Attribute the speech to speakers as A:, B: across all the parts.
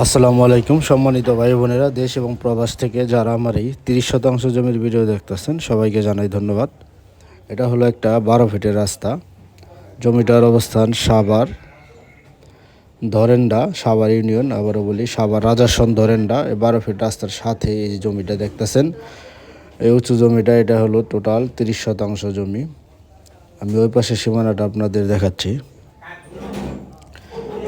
A: আসসালামু আলাইকুম, সম্মানিত ভাই বোনেরা, দেশ এবং প্রবাস থেকে যারা আমার এই তিরিশ শতাংশ জমির ভিডিও দেখতেছেন, সবাইকে জানাই ধন্যবাদ। এটা হলো একটা বারো ফিটের রাস্তা। জমিটার অবস্থান সাভার, ধরেন্ডা, সাভার ইউনিয়ন, আবারও বলি সাভার রাজাসন ধরেন্ডা। এই বারো ফিট রাস্তার সাথে এই জমিটা দেখতেছেন, এই উঁচু জমিটা, এটা হলো টোটাল তিরিশ শতাংশ জমি। আমি ওই পাশে সীমানাটা আপনাদের দেখাচ্ছি।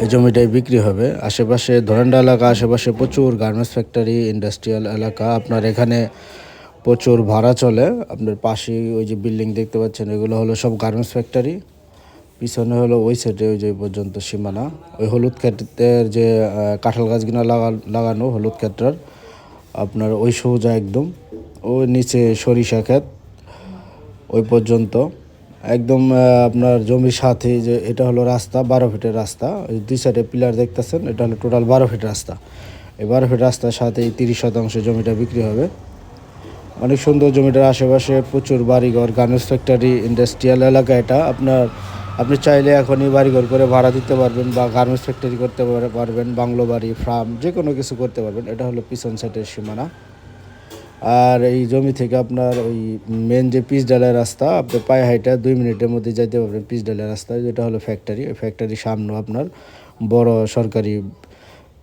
A: এই জমিটাই বিক্রি হবে। আশেপাশে ধরেন্ডা এলাকা, আশেপাশে প্রচুর গার্মেন্টস ফ্যাক্টরি ইন্ডাস্ট্রিয়াল এলাকা। আপনার এখানে প্রচুর ভাড়া চলে। আপনার পাশেই ওই যে বিল্ডিং দেখতে পাচ্ছেন, এগুলো হলো সব গার্মেন্টস ফ্যাক্টরি পিছনে হলো ওই সাইডে ওই যে পর্যন্ত সীমানা। ওই হলুদ ক্ষেতের যে কাঁঠাল গাছগুলো লাগা, লাগানো হলুদ ক্ষেত্রার আপনার ওই সোজা একদম। ওই নিচে সরিষা ক্ষেত, ওই পর্যন্ত। একদম আপনার জমির সাথে যে এটা হলো রাস্তা, বারো ফিটের রাস্তা। ওই দুই সাইডে পিলার দেখতেছেন, এটা হলো টোটাল বারো ফিট রাস্তা। এই বারো ফিট রাস্তার সাথে এই তিরিশ শতাংশ জমিটা বিক্রি হবে। অনেক সুন্দর জমিটার আশেপাশে প্রচুর বাড়িঘর গার্মেন্টস ফ্যাক্টরি ইন্ডাস্ট্রিয়াল এলাকা এটা। আপনার, আপনি চাইলে এখনই বাড়িঘর করে ভাড়া দিতে পারবেন বা গার্মেন্টস ফ্যাক্টরি করতে পারে- পারবেন, বাংলো বাড়ি ফার্ম যে কোনো কিছু করতে পারবেন। এটা হলো পিছন সাইডের সীমানা। আর এই জমি থেকে আপনার ওই মেন যে পিচ ডালের রাস্তা, আপনার পায়ে হাইটা দুই মিনিটের মধ্যে যাইতে পারবেন পিচ ডালের রাস্তা, যেটা হলো ফ্যাক্টরি ওই ফ্যাক্টরির সামনে আপনার বড় সরকারি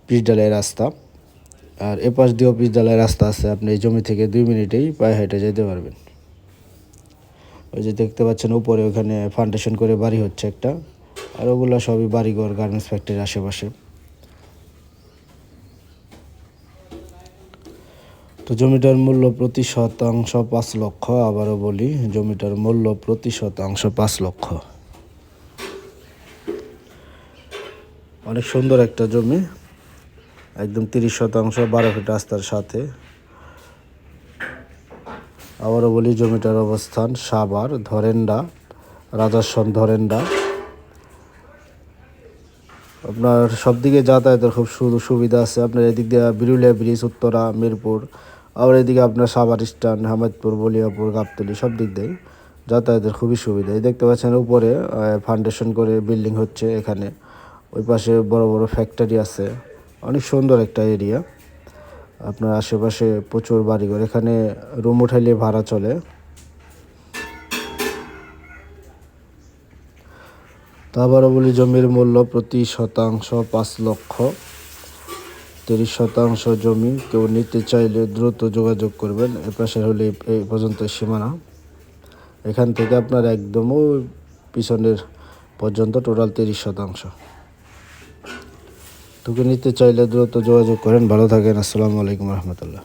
A: পিচ ডালের রাস্তা। আর এ পাশ দিয়েও পিচ ডালের রাস্তা আছে, আপনি এই জমি থেকে দুই মিনিটেই পায়ে হাইটা যেতে পারবেন। ওই যে দেখতে পাচ্ছেন, উপরে ওখানে ফাউন্ডেশন করে বাড়ি হচ্ছে একটা। আর ওগুলো সবই বাড়িঘর গার্মেন্টস ফ্যাক্টরির আশেপাশে। তো জমিটার মূল্য প্রতি শতাংশ পাঁচ লক্ষ, আবারও বলি, জমিটার মূল্য প্রতি শতাংশ পাঁচ লক্ষ। অনেক সুন্দর একটা জমি, একদম তিরিশ শতাংশ, বারো ফিট রাস্তার সাথে। আবারও বলি, জমিটার অবস্থান সাভার, ধরেন্ডা রাজাসন ধরেন্ডা। আপনার সব দিকে যাতায়াতের খুব সুবিধা আছে। আপনার এদিক দিয়ে বিরুলিয়া ব্রিজ, উত্তরা, মিরপুর আবার এদিকে আপনার সাভার স্ট্যান্ড হামাদপুর, বলিয়াপুর, গাবতলি সব দিক দিয়ে যাতায়াতের খুবই সুবিধা। এই দেখতে পাচ্ছেন উপরে ফাউন্ডেশন করে বিল্ডিং হচ্ছে এখানে। ওই পাশে বড় বড় ফ্যাক্টরি আছে। অনেক সুন্দর একটা এরিয়া আপনার আশেপাশে প্রচুর বাড়িঘর। এখানে রুম উঠাইলে ভাড়া চলে। তো আবারও বলি, জমির মূল্য প্রতি শতাংশ পাঁচ লক্ষ। তিরিশ শতাংশ জমি কেউ নিতে চাইলে দ্রুত যোগাযোগ করবেন। এ পাশে হলে এই পর্যন্ত সীমানা। এখান থেকে আপনার একদম পিছনের পর্যন্ত টোটাল তিরিশ শতাংশ। তোকে নিতে চাইলে দ্রুত যোগাযোগ করেন। ভালো থাকেন। আসসালামু আলাইকুম রহমতুল্লাহ।